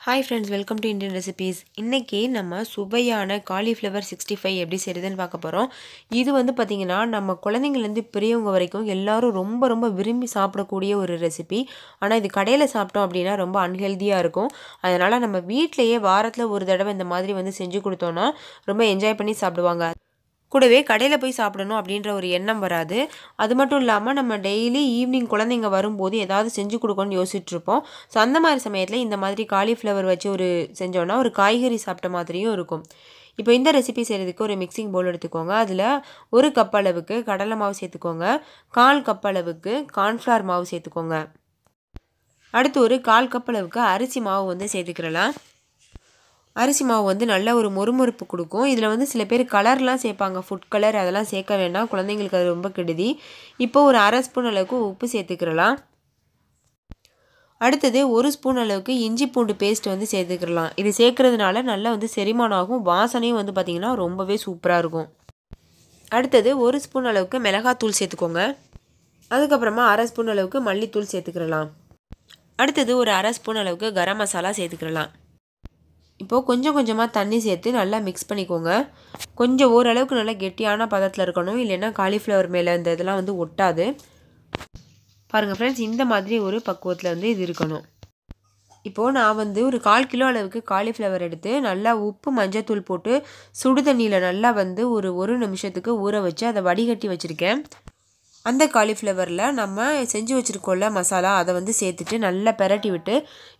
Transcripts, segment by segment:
Hi friends welcome to Indian recipes இன்றைக்கி நம்ம சுவையான காலிஃப்ளவர் சிக்ஸ்டி ஃபைவ் எப்படி செய்கிறதுன்னு பார்க்க போகிறோம் இது வந்து பார்த்திங்கன்னா நம்ம குழந்தைங்கள்லேருந்து பெரியவங்க வரைக்கும் எல்லோரும் ரொம்ப ரொம்ப விரும்பி சாப்பிடக்கூடிய ஒரு ரெசிபி ஆனால் இது கடையில் சாப்பிட்டோம் அப்படின்னா ரொம்ப அன்ஹெல்தியாக இருக்கும். அதனால் நம்ம வீட்டிலையே வாரத்தில் ஒரு தடவை இந்த மாதிரி வந்து செஞ்சு கொடுத்தோன்னா ரொம்ப என்ஜாய் பண்ணி சாப்பிடுவாங்க. கூடவே கடையில் போய் சாப்பிடணும் அப்படின்ற ஒரு எண்ணம் வராது. அது மட்டும் இல்லாமல் நம்ம டெய்லி ஈவினிங் குழந்தைங்க வரும்போது ஏதாவது செஞ்சு கொடுக்கணும்னு யோசிச்சுட்ருப்போம். ஸோ அந்த மாதிரி சமயத்தில் இந்த மாதிரி காலிஃப்ளவர் வச்சு ஒரு செஞ்சோன்னா ஒரு காய்கறி சாப்பிட்ட மாதிரியும் இருக்கும். இப்போ இந்த ரெசிபி செய்கிறதுக்கு ஒரு மிக்சிங் பவுல் எடுத்துக்கோங்க. அதில் ஒரு கப் அளவுக்கு கடலை மாவு சேர்த்துக்கோங்க. கால் கப் அளவுக்கு கார்ன்ஃப்ளவர் மாவு சேர்த்துக்கோங்க. அடுத்து ஒரு கால் கப் அளவுக்கு அரிசி மாவு வந்து சேர்த்துக்கிறலாம் அரிசி மாவு வந்து நல்ல ஒரு மொறுமொறுப்பு கொடுக்கும். இதில் வந்து சில பேர் கலர்லாம் சேர்ப்பாங்க. ஃபுட் கலர் அதெல்லாம் சேர்க்க வேண்டாம். குழந்தைங்களுக்கு அது ரொம்ப கெடுதி. இப்போ ஒரு அரை ஸ்பூன் அளவுக்கு உப்பு சேர்த்துக்கிறலாம். அடுத்தது ஒரு ஸ்பூன் அளவுக்கு இஞ்சி பூண்டு பேஸ்ட் வந்து சேர்த்துக்கிறலாம். இது சேர்க்கறதுனால நல்லா வந்து செரிமானம் ஆகும் வாசனையும் வந்து பார்த்திங்கன்னா ரொம்பவே சூப்பராக இருக்கும். அடுத்தது ஒரு ஸ்பூன் அளவுக்கு மிளகாத்தூள் சேர்த்துக்கோங்க. அதுக்கப்புறமா அரை ஸ்பூன் அளவுக்கு மல்லித்தூள் சேர்த்துக்கிறலாம். அடுத்தது ஒரு அரை ஸ்பூன் அளவுக்கு கரம் மசாலா சேர்த்துக்கிறலாம். இப்போது கொஞ்சம் கொஞ்சமாக தண்ணி சேர்த்து நல்லா மிக்ஸ் பண்ணிக்கோங்க. கொஞ்சம் ஓரளவுக்கு நல்லா கெட்டியான பதத்தில் இருக்கணும். இல்லைன்னா காலிஃப்ளவர் மேலே இந்த இதெல்லாம் வந்து ஒட்டாது. பாருங்கள் ஃப்ரெண்ட்ஸ் இந்த மாதிரி ஒரு பக்குவத்தில் வந்து இது இருக்கணும். இப்போது நான் வந்து ஒரு கால் கிலோ அளவுக்கு காலிஃப்ளவர் எடுத்து நல்லா உப்பு மஞ்சத்தூள் போட்டு சுடு தண்ணியில் நல்லா வந்து ஒரு ஒரு நிமிஷத்துக்கு ஊற வச்சு அதை வடிகட்டி வச்சுருக்கேன். அந்த காலிஃப்ளவரில் நம்ம செஞ்சு வச்சுருக்கோம்ல மசாலா அதை வந்து சேர்த்துட்டு நல்லா பெரட்டி விட்டு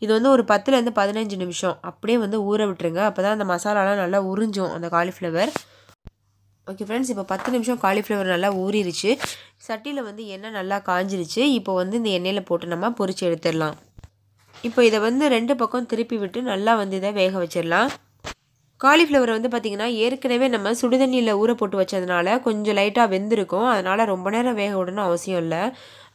இது வந்து ஒரு பத்துலேருந்து பதினஞ்சு நிமிஷம். அப்படியே வந்து ஊற விட்டுருங்க. அப்போ தான் அந்த மசாலாலாம் நல்லா உறிஞ்சும் அந்த காலிஃப்ளவர். ஓகே ஃப்ரெண்ட்ஸ் இப்போ பத்து நிமிஷம் காலிஃப்ளவர் நல்லா ஊறிடுச்சு சட்டியில் வந்து எண்ணெய் நல்லா காஞ்சிருச்சு. இப்போ வந்து இந்த எண்ணெயில் போட்டு நம்ம பொறிச்சு எடுத்துடலாம். இப்போ இதை வந்து ரெண்டு பக்கம் திருப்பி விட்டு நல்லா வந்து இதை வேக வச்சிடலாம். காலிஃப்ளவர் வந்து பார்த்திங்கன்னா ஏற்கனவே நம்ம சுடுதண்ணியில் ஊற போட்டு வச்சதுனால கொஞ்சம் லைட்டாக வெந்திருக்கும். அதனால் ரொம்ப நேரம் வேக விடணும் அவசியம் இல்லை.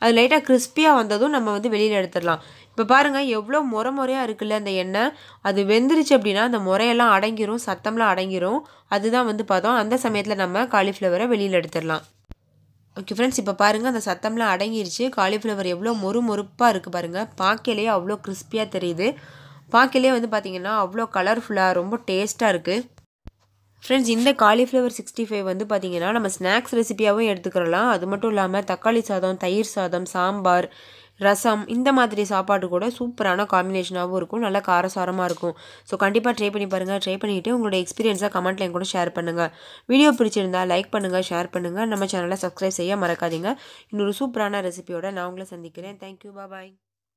அது லைட்டாக கிறிஸ்பியாக வந்ததும் நம்ம வந்து வெளியில் எடுத்துடலாம். இப்போ பாருங்கள் எவ்வளோ முறை முறையாக இருக்குல்ல அந்த எண்ணெய். அது வெந்துருச்சு அப்படின்னா அந்த முறையெல்லாம் அடங்கிரும் சத்தம்லாம் அடங்கிரும். அதுதான் வந்து பார்த்தோம். அந்த சமயத்தில் நம்ம காலிஃப்ளவரை வெளியில் எடுத்துடலாம். ஓகே ஃப்ரெண்ட்ஸ் இப்போ பாருங்கள் அந்த சத்தம்லாம் அடங்கிருச்சு. காலிஃப்ளவர் எவ்வளோ மொறு மொறுப்பாக இருக்குது பாருங்கள் பார்க்கலையே அவ்வளோ கிறிஸ்பியாக தெரியுது. பார்க்கலே வந்து பார்த்திங்கன்னா அவ்வளோ கலர்ஃபுல்லாக ரொம்ப டேஸ்ட்டாக இருக்குது ஃப்ரெண்ட்ஸ் இந்த காலிஃப்ளவர் சிக்ஸ்டி ஃபைவ் வந்து பார்த்திங்கன்னா நம்ம ஸ்நாக்ஸ் ரெசிபியாகவும் எடுத்துக்கிறலாம். அது மட்டும் இல்லாமல் தக்காளி சாதம் தயிர் சாதம் சாம்பார் ரசம் இந்த மாதிரி சாப்பாடு கூட சூப்பரான காம்பினேஷனாகவும் இருக்கும். நல்லா காரசாரமாக இருக்கும். ஸோ கண்டிப்பாக ட்ரை பண்ணி பாருங்கள் ட்ரை பண்ணிவிட்டு உங்களோட எக்ஸ்பீரியன்ஸாக கமெண்ட்டில் என் கூட ஷேர் பண்ணுங்கள் வீடியோ பிடிச்சிருந்தால் லைக் பண்ணுங்கள் ஷேர் பண்ணுங்கள் நம்ம சேனலை சப்ஸ்கிரைப் செய்ய மறக்காதீங்க. இன்னொரு சூப்பரான ரெசிபியோட நான் உங்களை சந்திக்கிறேன். Thank you bye